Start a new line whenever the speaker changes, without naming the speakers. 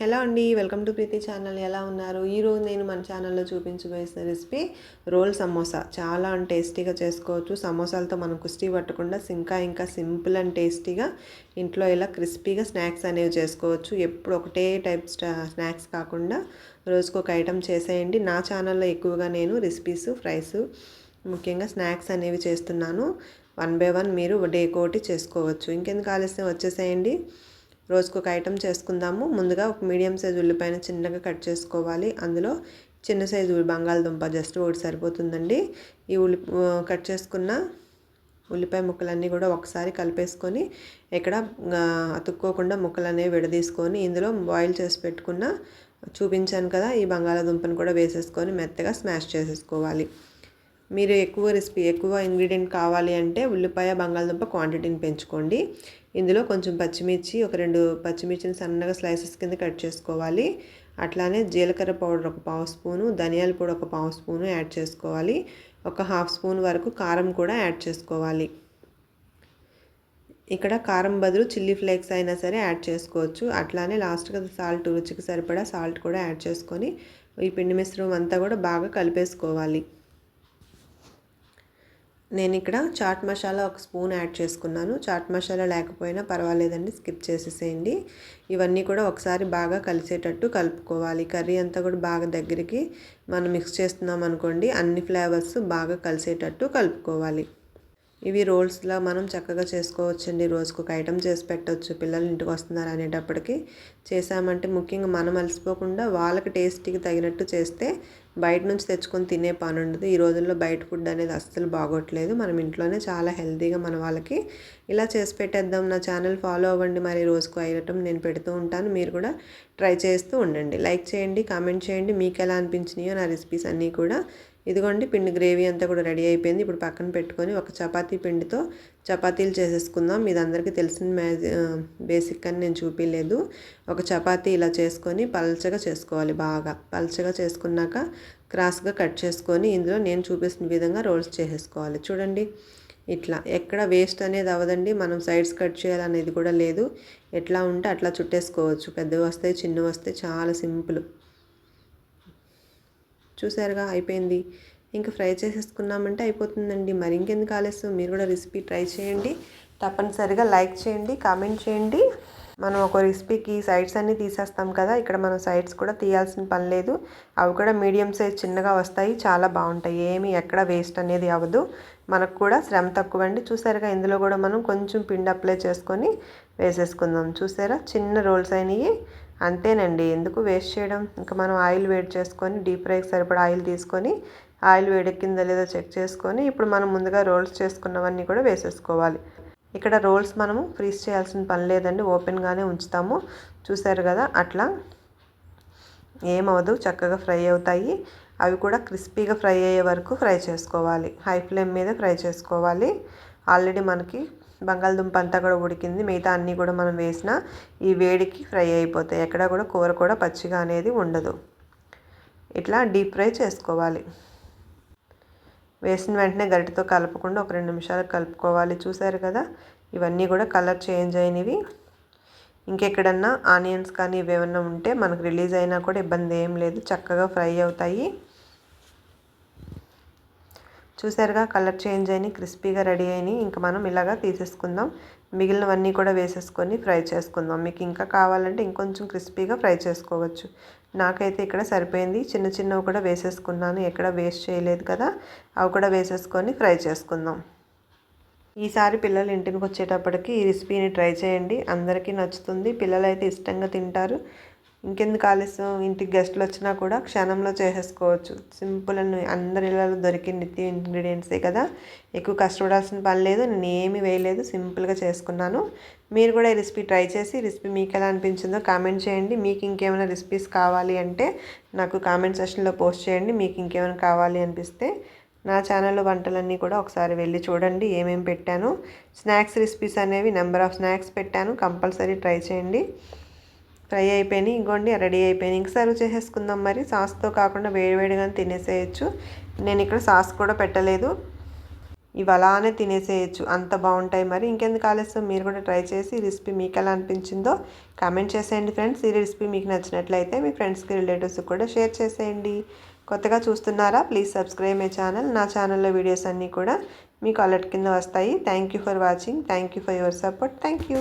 Hello అండి welcome to Preethi channel. ఎలా ఉన్నారు? ఈరోజు నేను మన ఛానల్లో చూపించబోయేసిన రెసిపీ రోల్ సమోసా. చాలా టేస్టీగా చేసుకోవచ్చు. సమోసాలతో మనం కుస్తీ పట్టకుండా ఇంకా ఇంకా సింపుల్ అండ్ టేస్టీగా ఇంట్లో ఇలా క్రిస్పీగా స్నాక్స్ అనేవి చేసుకోవచ్చు. ఎప్పుడు ఒకటే టైప్ స్నాక్స్ కాకుండా రోజుకు ఒక ఐటెం చేసేయండి. నా ఛానల్లో ఎక్కువగా నేను రెసిపీస్ ఫ్రైస్ ముఖ్యంగా స్నాక్స్ అనేవి చేస్తున్నాను. వన్ బై వన్ మీరు డే కోటి చేసుకోవచ్చు. ఇంకెందుకు ఆలస్యం? వచ్చేసేయండి. రోజుకు ఒక ఐటెం చేసుకుందాము. ముందుగా ఒక మీడియం సైజు ఉల్లిపాయన చిన్నగా కట్ చేసుకోవాలి. అందులో చిన్న సైజు బంగాళదుంప జస్ట్ ఒకటి సరిపోతుందండి. ఈ ఉల్లి కట్ చేసుకున్న ఉల్లిపాయ ముక్కలన్నీ కూడా ఒకసారి కలిపేసుకొని ఇక్కడ అతుక్కోకుండా ముక్కలు అనేవి విడదీసుకొని ఇందులో బాయిల్ చేసి పెట్టుకున్న చూపించాను కదా ఈ బంగాళాదుంపను కూడా వేసేసుకొని మెత్తగా స్మాష్ చేసేసుకోవాలి. మీరు ఎక్కువ రెసిపీ ఎక్కువ ఇంగ్రీడియంట్ కావాలి అంటే ఉల్లిపాయ బంగాళదుంప క్వాంటిటీని పెంచుకోండి. ఇందులో కొంచెం పచ్చిమిర్చి ఒక రెండు పచ్చిమిర్చిని సన్నగా స్లైసెస్ కింద కట్ చేసుకోవాలి. అట్లానే జీలకర్ర పౌడర్ ఒక పావు స్పూను ధనియాల పొడి ఒక పావు స్పూను యాడ్ చేసుకోవాలి. ఒక హాఫ్ స్పూన్ వరకు కారం కూడా యాడ్ చేసుకోవాలి. ఇక్కడ కారం బదులు చిల్లీ ఫ్లేక్స్ అయినా సరే యాడ్ చేసుకోవచ్చు. అట్లానే లాస్ట్గా సాల్ట్ రుచికి సరిపడా సాల్ట్ కూడా యాడ్ చేసుకొని ఈ పిండి మిశ్రమం అంతా కూడా బాగా కలిపేసుకోవాలి. నేను ఇక్కడ చాట్ మసాలా ఒక స్పూన్ యాడ్ చేసుకున్నాను. చాట్ మసాలా లేకపోయినా పర్వాలేదండి స్కిప్ చేసేసేయండి. ఇవన్నీ కూడా ఒకసారి బాగా కలిసేటట్టు కలుపుకోవాలి. కర్రీ అంతా కూడా బాగా దగ్గరికి మనం మిక్స్ చేస్తున్నాం అనుకోండి అన్ని ఫ్లేవర్స్ బాగా కలిసేటట్టు కలుపుకోవాలి. ఇవి రోల్స్లా మనం చక్కగా చేసుకోవచ్చండి. రోజుకు ఒక ఐటెం చేసి పెట్టవచ్చు పిల్లలు ఇంటికి వస్తున్నారు అనేటప్పటికి చేసామంటే ముఖ్యంగా మనం అలసిపోకుండా వాళ్ళకి టేస్ట్కి తగినట్టు చేస్తే బయట నుంచి తెచ్చుకొని తినే పని ఉండదు ఈ రోజుల్లో బయట ఫుడ్ అనేది అస్సలు బాగోట్లేదు. మనం ఇంట్లోనే చాలా హెల్తీగా మన వాళ్ళకి ఇలా చేసి పెట్టేద్దాం. నా ఛానల్ ఫాలో అవ్వండి. మరి రోజుకు ఐటమ్ నేను పెడుతూ ఉంటాను. మీరు కూడా ట్రై చేస్తూ ఉండండి. లైక్ చేయండి కామెంట్ చేయండి. మీకు ఎలా అనిపించినాయో నా రెసిపీస్ అన్నీ కూడా ఇదిగోండి పిండి గ్రేవీ అంతా కూడా రెడీ అయిపోయింది. ఇప్పుడు పక్కన పెట్టుకొని ఒక చపాతీ పిండితో చపాతీలు చేసేసుకుందాం. ఇది అందరికీ తెలిసిన మ్యాజి బేసిక్ అని నేను చూపించలేదు ఒక చపాతీ ఇలా చేసుకొని పల్చగా చేసుకోవాలి బాగా. పల్చగా చేసుకున్నాక క్రాస్గా కట్ చేసుకొని ఇందులో నేను చూపిస్తున్న విధంగా రోల్స్ చేసేసుకోవాలి. చూడండి ఇట్లా ఎక్కడ వేస్ట్ అనేది అవ్వదండి. మనం సైడ్స్ కట్ చేయాలనేది కూడా లేదు. ఎట్లా ఉంటే అట్లా చుట్టేసుకోవచ్చు. పెద్దవి వస్తాయి చిన్నవి వస్తాయి. చాలా సింపుల్. చూసారుగా అయిపోయింది. ఇంకా ఫ్రై చేసేసుకున్నామంటే అయిపోతుందండి. మరి ఇంకెందుకు ఆలస్యం? మీరు కూడా రెసిపీ ట్రై చేయండి. తప్పనిసరిగా లైక్ చేయండి కామెంట్ చేయండి. మనం ఒక రెసిపీకి సైడ్స్ అన్నీ తీసేస్తాం కదా ఇక్కడ మనం సైడ్స్ కూడా తీయాల్సిన పని లేదు. అవి కూడా మీడియం సైజ్ చిన్నగా వస్తాయి చాలా బాగుంటాయి. ఏమి ఎక్కడ వేస్ట్ అనేది అవ్వదు. మనకు కూడా శ్రమ తక్కువ అండి చూసారుగా ఇందులో కూడా మనం కొంచెం పిండి అప్లై చేసుకొని వేసేసుకుందాం. చూసారా? చిన్న రోల్స్ అయినాయి. అంతేనండి. ఎందుకు వేస్ట్ చేయడం? ఇంకా మనం ఆయిల్ వేడి చేసుకొని డీప్ ఫ్రైకి సరిపడా ఆయిల్ తీసుకొని ఆయిల్ వేడెక్కిందా లేదో చెక్ చేసుకొని ఇప్పుడు మనం ముందుగా రోల్స్ చేసుకున్నవన్నీ కూడా వేసేసుకోవాలి. ఇక్కడ రోల్స్ మనము ఫ్రీజ్ చేయాల్సిన పని లేదండి. ఓపెన్గానే ఉంచుతాము. చూసారు కదా? అట్లా ఏమవదు చక్కగా ఫ్రై అవుతాయి. అవి కూడా క్రిస్పీగా ఫ్రై అయ్యే వరకు ఫ్రై చేసుకోవాలి. హై ఫ్లేమ్ మీద ఫ్రై చేసుకోవాలి. ఆల్రెడీ మనకి బంగాళదుంప అంతా కూడా ఉడికింది. మిగతా అన్నీ కూడా మనం వేసిన ఈ వేడికి ఫ్రై అయిపోతాయి. ఎక్కడ కూడా కూర కూడా పచ్చిగా అనేది ఉండదు. ఇట్లా డీప్ ఫ్రై చేసుకోవాలి. వేసిన వెంటనే గరిటతో కలపకుండా ఒక రెండు నిమిషాలు కలుపుకోవాలి. చూసారు కదా? ఇవన్నీ కూడా కలర్ చేంజ్ అయినవి. ఇంకెక్కడన్నా ఆనియన్స్ కానీ ఇవేమన్నా ఉంటే మనకు రిలీజ్ అయినా కూడా ఇబ్బంది ఏం లేదు. చక్కగా ఫ్రై అవుతాయి. చూసారుగా కలర్ చేంజ్ అయినాయి క్రిస్పీగా రెడీ అయినాయి ఇంకా మనం ఇలాగా తీసేసుకుందాం. మిగిలినవన్నీ కూడా వేసేసుకొని ఫ్రై చేసుకుందాం. మీకు ఇంకా కావాలంటే ఇంకొంచెం క్రిస్పీగా ఫ్రై చేసుకోవచ్చు. నాకైతే ఇక్కడ సరిపోయింది. చిన్న చిన్నవి కూడా వేసేసుకున్నాను. ఎక్కడ వేస్ట్ చేయలేదు కదా అవి కూడా వేసేసుకొని ఫ్రై చేసుకుందాం. ఈసారి పిల్లలు ఇంటికి వచ్చేటప్పటికి ఈ రెసిపీని ట్రై చేయండి. అందరికీ నచ్చుతుంది. పిల్లలు అయితే ఇష్టంగా తింటారు. ఇంకెందుకు ఆలస్యం? ఇంటికి గెస్ట్లు వచ్చినా కూడా క్షణంలో చేసేసుకోవచ్చు. సింపుల్ అని అందరి ఇళ్ళలో దొరికే నిత్య ఇంగ్రీడియంట్సే కదా. ఎక్కువ కష్టపడాల్సిన పని లేదు నేను ఏమీ వేయలేదు సింపుల్గా చేసుకున్నాను. మీరు కూడా ఈ రెసిపీ ట్రై చేసి రెసిపీ మీకు ఎలా అనిపించిందో కామెంట్ చేయండి. మీకు ఇంకేమైనా రెసిపీస్ కావాలి అంటే నాకు కామెంట్ సెషన్లో పోస్ట్ చేయండి. మీకు ఇంకేమైనా కావాలి అనిపిస్తే నా ఛానల్లో వంటలన్నీ కూడా ఒకసారి వెళ్ళి చూడండి ఏమేమి పెట్టాను. స్నాక్స్ రెసిపీస్ అనేవి నెంబర్ ఆఫ్ స్నాక్స్ పెట్టాను కంపల్సరీ ట్రై చేయండి. ఫ్రై అయిపోయినాయి ఇంకోండి రెడీ అయిపోయినాయి. ఇంక సర్వ్ చేసేసుకుందాం మరి. సాస్తో కాకుండా వేడివేడిగా తినేసేయచ్చు. నేను ఇక్కడ సాస్ కూడా పెట్టలేదు. ఇవి అలానే తినేసేయచ్చు. అంత బాగుంటాయి మరి. ఇంకెందుకు ఆలస్యం? మీరు కూడా ట్రై చేసి ఈ రెసిపీ మీకు ఎలా అనిపించిందో కామెంట్ చేసేయండి ఫ్రెండ్స్. ఈ రెసిపీ మీకు నచ్చినట్లయితే మీ ఫ్రెండ్స్కి రిలేటివ్స్కి కూడా షేర్ చేసేయండి. కొత్తగా చూస్తున్నారా? Please subscribe my channel. నా ఛానల్లో వీడియోస్ అన్నీ కూడా మీకు అలర్ట్ కింద వస్తాయి. Thank you for watching. Thank you for your support. Thank you.